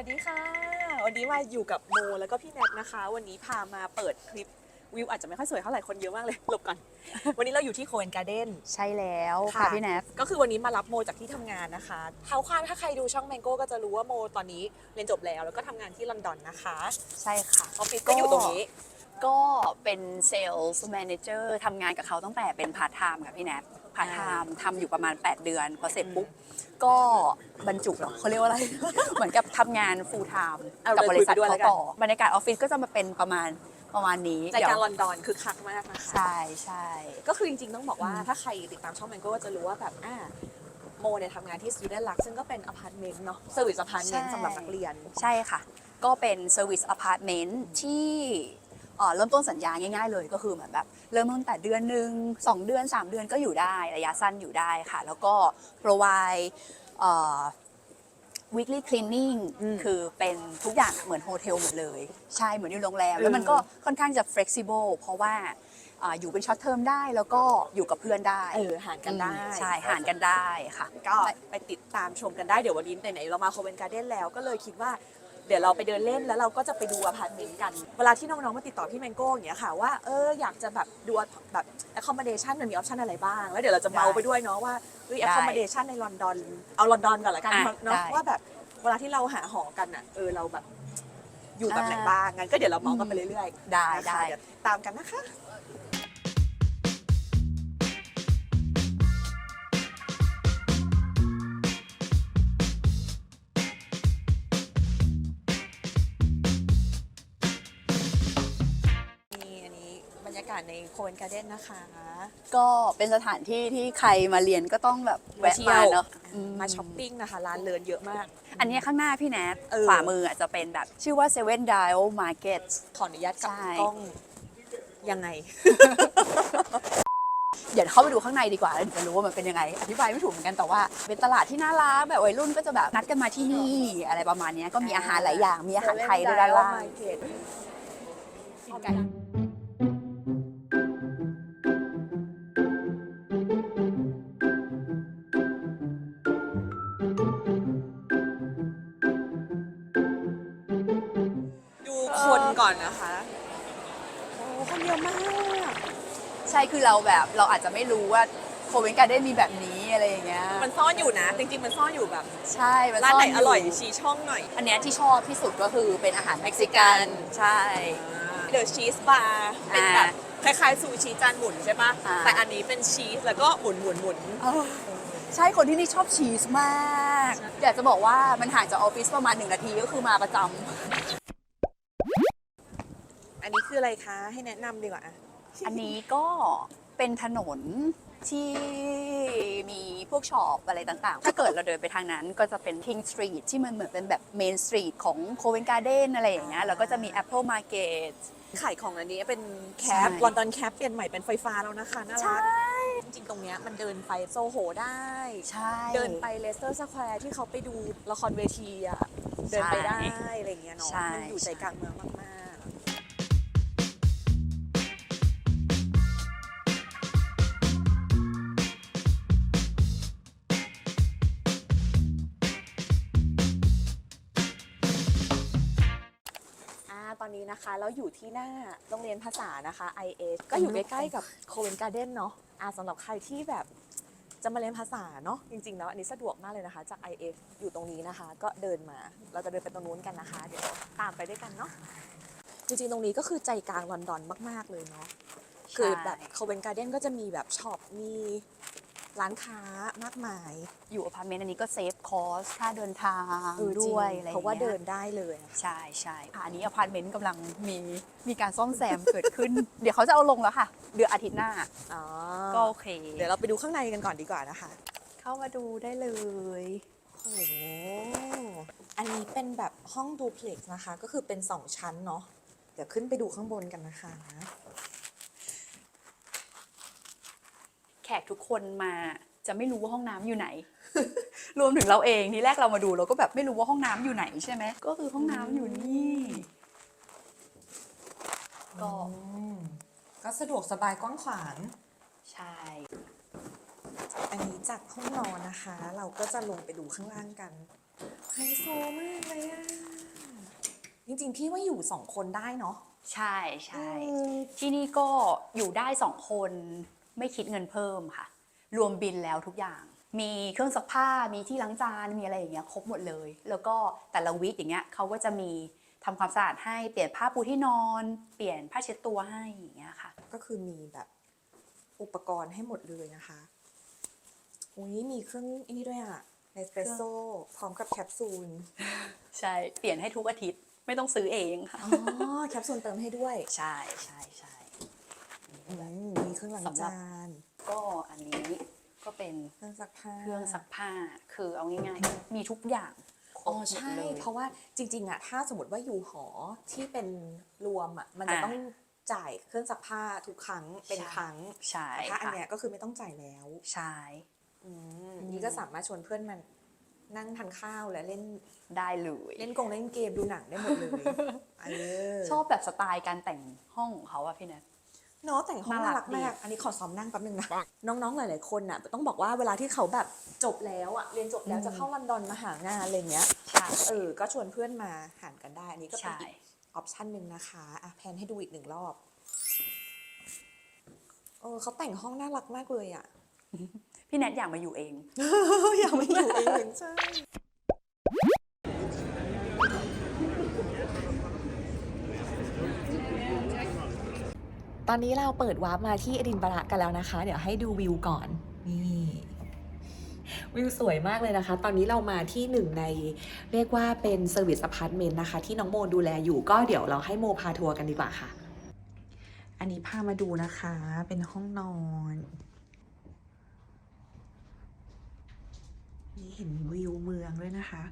วัสดีค่ะ วันนี้มาอยู่กับโมแล้วก็พี่แนทนะคะ วันนี้พามาเปิดคลิปวิวอาจจะไม่ค่อยสวยเท่าไหร่คนเยอะมากเลยหลบก่อน วันนี้เราอยู่ที่โคเอนการ์เด้น ใช่แล้วค่ะค่ะ พี่แนท ก็คือวันนี้มารับโมจากที่ทำงานนะคะเท้าความถ้าใครดูช่องแมงโก้ก็จะรู้ว่าโมตอนนี้เรียนจบแล้วแล้วก็ทำงานที่ลอนดอนนะคะใช่ค่ะ ออฟฟิศก็อยู่ตรงนี้ ก็เป็นเซลส์แมเนเจอร์ทำงานกับเขาตั้งแต่เป็นพาร์ทไทม์ค่ะพี่แนท พาร์ทไทม์ทำอยู่ประมาณ 8 เดือน พอเสร็จปุ๊บก็บรรจุเหรอเขาเรียกว่าอะไร เหมือนกับทำงาน full time เอากับเลยบริษัทคุยไปด้วยเขาแล้วกัน ต่อบรรยากาศออฟฟิศก็จะมาเป็นประมาณประมาณนี้ใจกลางลอนดอนคือคักมากนะคะ ใช่ใช่ ก็คือจริงๆ ต้องบอกว่าอืมถ้าใครติดตามช่องแมงโก้ก็จะรู้ว่าแบบอ่าโมเนี่ยทำงานที่ Student Lux ซึ่งก็เป็นอพาร์ตเมนต์เนาะเซอร์วิสอพาร์ตเมนต์สำหรับนักเรียน ใช่ค่ะ ก็เป็น Service Apartment ที่ เอ่อเริ่มต้นสัญญาง่ายๆเลยก็คือเหมือนแบบเริ่มตั้งแต่เดือนหนึ่งสองเดือน 3 เดือนก็อยู่ได้ระยะสั้นอยู่ได้ค่ะ แล้วก็ provide เอ่อ weekly cleaning อืมคือเป็นทุกอย่างเหมือนโฮเทลหมดเลย ใช่เหมือนอยู่โรงแรม แล้วมันก็ค่อนข้างจะ flexible เพราะว่าอ่าอยู่เป็นช็อตเทอมได้แล้วก็อยู่กับเพื่อนได้เออหารกันได้ใช่หารกันได้ค่ะ ก็ไปติดตามชมกันได้เดี๋ยววันนี้ไหนๆเรามาโคเวนการ์เด้นแล้วก็เลยคิดว่า เดี๋ยวเราไปเดินเล่นแล้วเราก็จะไปดูอพาร์ตเมนต์กัน เวลาที่น้องๆมาติดต่อพี่แมงโก้อย่างเงี้ยค่ะว่าเอออยากจะแบบดูแบบ accommodation มันมีออปชันอะไรบ้าง แล้วเดี๋ยวเราจะเมาได้ไปด้วยเนาะว่าเฮ้ยได้ accommodation ในลอนดอนเอาลอนดอนก่อนละกันอะเนาะได้ว่าแบบเวลาที่เราหาหอกันอะเออเราแบบอยู่แบบไหนอ่าบ้างงั้นก็เดี๋ยวเราเมากันไปเรื่อยๆได้นะคะได้เดี๋ยวตามกันนะคะ ยากาศในโคเวนการ์เด้นนะคะ ก็เป็นสถานที่ที่ใครมาเรียนก็ต้องแบบมาแวะเที่ยมาวเนาะอืมาช้อปปิ้งนะคะ ร้านเลินเยอะมาก อันนี้ข้างหน้าพี่แนทเออ ขวามืออะจะเป็นแบบชื่อว่า Seven Dial Market ขออนุญาตกลับใช่ กล้อง ยังไง เดี๋ยวเข้าไปดูข้างในดีกว่าแล้วถึงจะรู้ว่ามันเป็นยังไง อธิบายไม่ถูกเหมือนกันแต่ว่า เป็นตลาดที่น่ารักแบบวัยรุ่นก็จะแบบนัดกันมาที่นี่อะไรประมาณเนี้ยก็มีอาหารหลายอย่างมีอาหารไทยด้วยด้านล่างกินไก่ คนก่อนนะคะ โอ้คนเยอะมาก ใช่คือเราแบบเราอาจจะไม่รู้ว่าโคเวนการ์เด้นมีแบบนี้อะไรอย่างเงี้ยมันซ่อนอยู่นะ จริง ๆ มันซ่อนอยู่แบบใช่มัร้านไหนซ่อร่อยชี้ช่องหน่อยอันเนี้ยที่ชอบที่สุดก็คือเป็นอาหารเม็กซิกันใช่ เดอะชีสบาร์เป็นแบบ คล้ายๆซูชิจานหมุนใช่ปะอ่า แต่อันนี้เป็นชีสแล้วก็หมุนหมุนหมุนใช่คนที่นี่ชอบชีสมาก อยากจะบอกว่ามันห่างจากออฟฟิศประมาณหนึ่งนาทีก็คือมาประจำอันนี้ คืออะไรคะ ให้แนะนำดีกว่าอะอันนี้ก็เป็นถนนที่มีพวกช็อปอะไรต่างๆ ถ้าเกิดเราเดินไปทางนั้นก็จะเป็น King Street ที่มันเหมือนเป็นแบบ Main Street ของ Covent Garden อะไรอย่างเงี้ยแล้วก็จะมี Apple Market ขายของอันนี้เป็นแคปใช่ ลอนดอนแคปเปลี่ยนใหม่เป็นไฟฟ้าแล้วนะคะน่ารักจริงๆ ตรงเนี้ยมันเดินไปโซโหได้ ใช่ เดินไปเลสเตอร์สแควร์ที่เขาไปดูละครเวทีอะเดินไปได้อะไรอย่างเงี้ยเนาะใช่ มันอยู่ใจกลางเมืองมาก อ่าตอนนี้นะคะ เราอยู่ที่หน้าโรงเรียนภาษานะคะ IS ก็อยู่ใกล้ๆกับโคเวนการ์เด้นเนาะอ่าสำหรับใครที่แบบจะมาเรียนภาษาเนาะจริงๆแล้วอันนี้สะดวกมากเลยนะคะ จาก IS อยู่ตรงนี้นะคะ ก็เดินมาเราจะเดินไปตรงนู้นกันนะคะ เดี๋ยวตามไปด้วยกันเนาะจริงๆตรงนี้ก็คือใจกลางลอนดอนมากๆเลยเนาะคือแบบโคเวนการ์เด้นก็จะมีแบบช็อปมี ร้านค้ามากมายอยู่อพาร์ตเมนต์อันนี้ก็เซฟคอสค่าเดินทางเออจริงด้วยอะไรอย่งงี้ย เพราะว่าเดินได้เลยใช่ใช่ค่ะอันนี้อพาร์ตเมนต์กำลังมีมีการซ่อมแซม เกิดขึ้น เดี๋ยวเขาจะเอาลงแล้วค่ะ เดือนอาทิตย์หน้า อ๋อก็โอเค เดี๋ยวเราไปดูข้างในกันก่อนดีกว่านะคะ เข้ามาดูได้เลย โอ้โห อันนี้เป็นแบบห้องดูเพล็กซ์นะคะ ก็คือเป็นสองชั้นเนาะ เดี๋ยวขึ้นไปดูข้างบนกันนะคะ แขกทุกคนมาจะไม่รู้ว่าห้องน้ำอยู่ไหน รวมถึงเราเองทีแรกเรามาดูเราก็แบบไม่รู้ว่าห้องน้ำอยู่ไหนใช่ไหมก็คือห้องน้ำอยู่นี่ก็ก็สะดวกสบายกว้างขวางใช่ อันนี้จากห้องนอนนะคะ เราก็จะลงไปดูข้างล่างกันไฮโซมากเลยอะจริงๆพี่ว่าอยู่สองคนได้เนาะใช่ใช่อืมที่นี่ก็อยู่ได้สองคน ไม่คิดเงินเพิ่มค่ะ รวมบินแล้วทุกอย่าง มีเครื่องซักผ้ามีที่ล้างจานมีอะไรอย่างเงี้ยครบหมดเลย แล้วก็แต่ละวีคอย่างเงี้ยเขาก็จะมีทำความสะอาดให้เปลี่ยนผ้าปูที่นอน เปลี่ยนผ้าเช็ดตัวให้อย่างเงี้ยค่ะ ก็คือมีแบบอุปกรณ์ให้หมดเลยนะคะอุ้ยมีเครื่องอันนี้ด้วยอะเนสเปรสโซ่พร้อมกับแคปซูล ใช่ เปลี่ยนให้ทุกอาทิตย์ไม่ต้องซื้อเองค่ะ อ๋อ แคปซูลเติมให้ด้วย ใช่ใช่ใช่อืมมี เครื่องล้างสำหรับจานก็อันนี้ก็เป็นเครื่องซักผ้าเครื่องซักผ้าคือเอาง่ายๆมีทุกอย่างครอ๋บอหมดใช่เลยเพราะว่าจริงๆอะถ้าสมมติว่าอยู่หอที่เป็นรวมอะมันจะอ่าต้องจ่ายเครื่องซักผ้าทุกครั้งเป็นใช่ครั้งใช่แต่ถ้าอันค่ะเนี้ยก็คือไม่ต้องจ่ายแล้วใช่อืมนี่ก็สามารถชวนเพื่อนมันนั่งทานข้าวและเล่นได้เลยเล่นกงเล่นเกมดูหนังได้หมดเลยเออชอบแบบสไตล์การแต่งห้องของเขาอะพี่แนท เนาะแต่งห้องน่าน่ารัรักกดีมาก อันนี้ขอซ้อมนั่งแป๊บนึงนะ น้องๆ หลายๆ คนน่ะต้องบอกว่าเวลาที่เขาแบบจบแล้วอะเรียนจบแล้วจะเข้าลอนดอนมาหางานอะไรเงี้ย ใช่เออ ก็ชวนเพื่อนมาหารกันได้ อันนี้ก็เป็นใช่ อีกออปชันหนึ่งนะคะอะแพนให้ดูอีกหนึ่งรอบ เออเขาแต่งห้องน่ารักมากเลยอะ พี่แนทอยากมาอยู่เอง อยากมาอยู่เองใช่ ตอนนี้เราเปิดวาร์ปมาที่อดินบะระกันแล้วนะคะ เดี๋ยวให้ดูวิวก่อน นี่วิวสวยมากเลยนะคะ ตอนนี้เรามาที่หนึ่งในเรียกว่าเป็นเซอร์วิสอพาร์ตเมนต์นะคะ ที่น้องโมดูแลอยู่ก็เดี๋ยวเราให้โมพาทัวร์กันดีกว่าค่ะ อันนี้พามาดูนะคะ เป็นห้องนอน นี่เห็นวิวเมืองด้วยนะคะ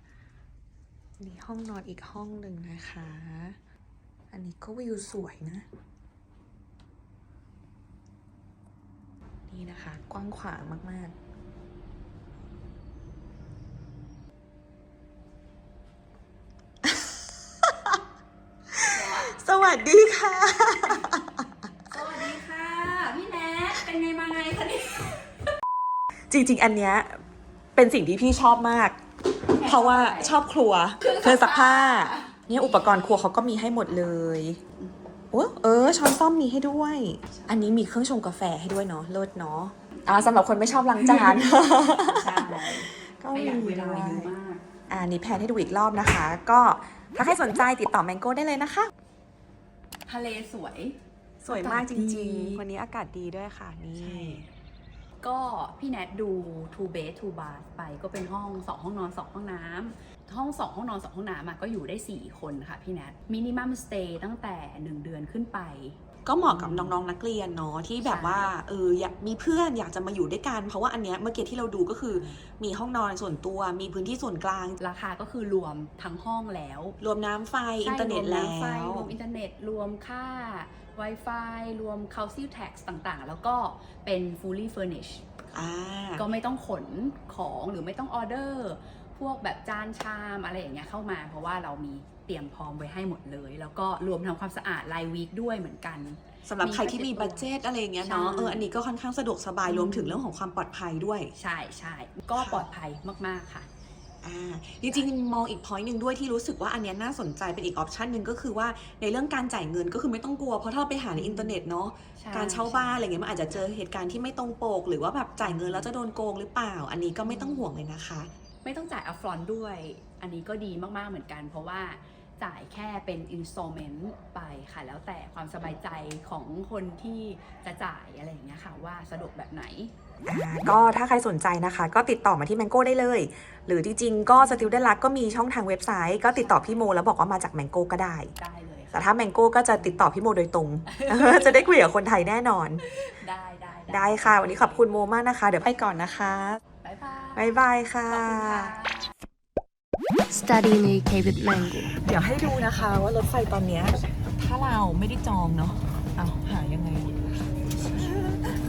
นี่ห้องนอนอีกห้องหนึ่งนะคะ อันนี้ก็วิวสวยนะ นี่นะคะ กว้างขวางมาก ๆสวัสดีค่ะ สวัสดีค่ะ พี่แนทเป็นไงมาไงคะเนี่ยจริง ๆ อันเนี้ยเป็นสิ่งที่พี่ชอบมาก เพราะว่าชอบครัวเครื่องซักผ้าเนี่ยอุปกรณ์ครัวเขาก็มีให้หมดเลย โอ้เออ ช้อนซ่อมมีให้ด้วย อันนี้มีเครื่องชงกาแฟให้ด้วยเนาะเลิศเนาะอ่าสำหรับคนไม่ชอบล้างจาน ใช่ก็ประมีหยัดเวลาด้วเยยอะมากอ่านี่แพนให้ดูอีกรอบนะคะ ก็ถ้าใครสนใจติดต่อแมงโก้ได้เลยนะคะ ทะเลสวย สวยมากจริงอากาศดีๆวันนี้อากาศดีด้วยค่ะนี่ ก็พี่แนทดู two bed two bath ไปก็เป็นห้อง 2 ห้องนอน 2 ห้องน้ำห้อง 2 ห้องนอน 2 ห้องน้ำอะก็อยู่ได้ 4 คนค่ะพี่แนทมินิมัมสเตย์ตั้งแต่ 1 เดือนขึ้นไป ก็เหมาะกับน้องๆนักเรียนเนาะที่แบบใช่ว่าเอออยากมีเพื่อนอยากจะมาอยู่ด้วยกันเพราะว่าอันเนี้ยเมื่อกี้ที่เราดูก็คือมีห้องนอนส่วนตัวมีพื้นที่ส่วนกลาง ราคาก็คือรวมทั้งห้องแล้ว รวมน้ำไฟอินเทอร์เน็ตใช่รวมแล้น้ำไฟวรวมอินเทอร์เน็ตรวมค่า Wi-Fi รวม Council Tax ต่างๆ แล้วก็เป็น fully furnished อ่าก็ไม่ต้องขนของหรือไม่ต้องออเดอร์ พวกแบบจานชามอะไรอย่างเงี้ยเข้ามา เพราะว่าเรามีเตรียมพร้อมไว้ให้หมดเลย แล้วก็รวมทำความสะอาดรายวีคด้วยเหมือนกันสำหรับมีใครที่มี budget บัตเจตอะไรอย่างเงี้ยเนาะใช่เอออันนี้ก็ค่อนข้างสะดวกสบายอืมรวมถึงเรื่องของความปลอดภัยด้วย ใช่ใช่ก็ปลอดภัยมากๆค่ะ อ่าจริงๆ มองอีกพอยต์หนึ่งด้วยที่รู้สึกว่าอันเนี้ยน่าสนใจเป็นอีกออปชันหนึ่งก็คือว่าในเรื่องการจ่ายเงินก็คือไม่ต้องกลัว เพราะถ้าเราไปหาในอินเทอร์เน็ตเนาะใช่การเช่าบ้านอะไรเงี้ยมันอาจจะเจอเหตุการณ์ที่ไม่ตรงปก หรือว่าแบบจ่ายเงินแล้วจะโดนโกงหรือเปล่า อันนี้ก็ไม่ต้องห่วงเลยนะคะ ไม่ต้องจ่ายอัฟรอนด้วย อันนี้ก็ดีมากๆเหมือนกัน เพราะว่า จ่ายแค่เป็น installment ไปค่ะ แล้วแต่ความสบายใจของคนที่จะจ่ายอะไรอย่างเงี้ยค่ะ ว่าสะดวกแบบไหนอ่าก็ถ้าใครสนใจนะคะ ก็ติดต่อมาที่ Mango ได้เลย หรือจริงๆ ก็ Student Luck ก็มีช่องทางเว็บไซต์ ก็ติดต่อพี่โมแล้วบอกว่ามาจาก Mango ก็ได้ ได้เลยแต่ค่ะถ้า Mango ก็จะติดต่อพี่โมโดยตรง จะได้คุยกับคนไทยแน่นอน ได้ได้ได้ค่ะ วันนี้ขอบคุณโมมากนะคะ เดี๋ยวไปก่อนนะคะ บ๊ายบาย บ๊ายบายค่ะขอบคุณค่ะ Study in the UK with Mango เดี๋ยวให้ดูนะคะว่ารถไฟตอนเนี้ยถ้าเราไม่ได้จองเนาะเอาหายังไง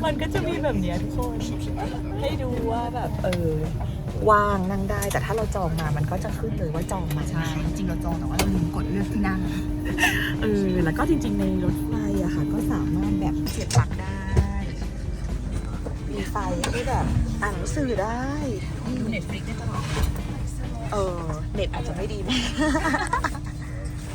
มันก็จะมีแบบเนี้ยทุกคน ให้ดูว่าแบบเออว่างนั่งได้ แต่ถ้าเราจองมามันก็จะขึ้นเลยว่าจองมาใช่จริงๆเราจองแต่ว่าเราลืมกดเลือกที่นั่งเออแล้วก็จริง ๆ ในรถไฟอะค่ะ ก็สามารถแบบเสียบปลั๊กได้ มีไฟให้แบบอ่านหนังสือได้ดู Netflix ได้ตลอดเอ อเน็ตอาจจะไม่ดีมาก